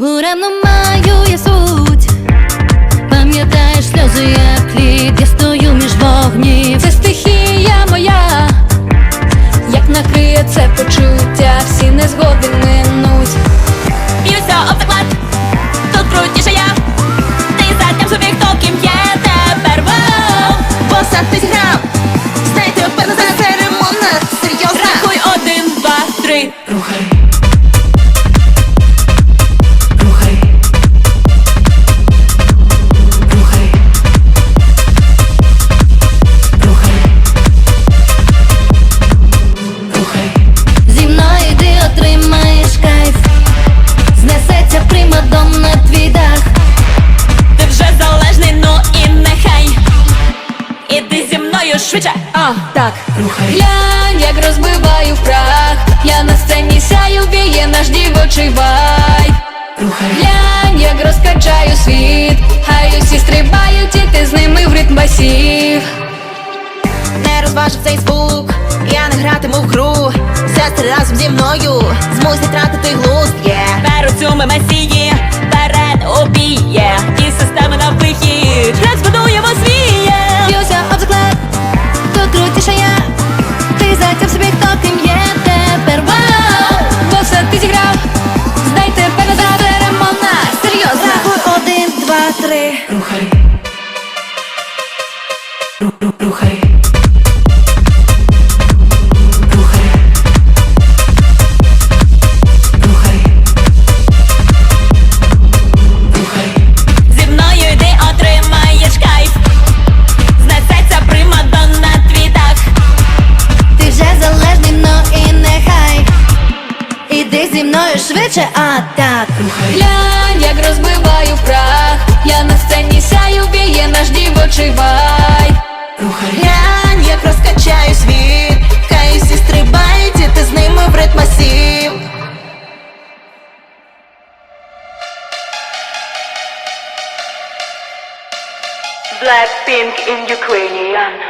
Буремно маю я суть, пам'ятаєш сльози, швидше А, так. Рухай. Глянь, як розбиваю в прах, я на сцені сяю, б'є наш дівочий вайб. Рухай. Глянь, як розкачаю світ, хай усі стрибають, і ти з ними в ритм басів. Не розважив цей звук, я не гратиму в гру. Сестри разом зі мною, змусять тратити глузд, є. Беру цю ми Іди зі мною швидше, а так Глянь, як розбиваю прах. Я на сцені сяю, б'є наш дівочий вайб ними в ритм масів. Blackpink in Ukrainian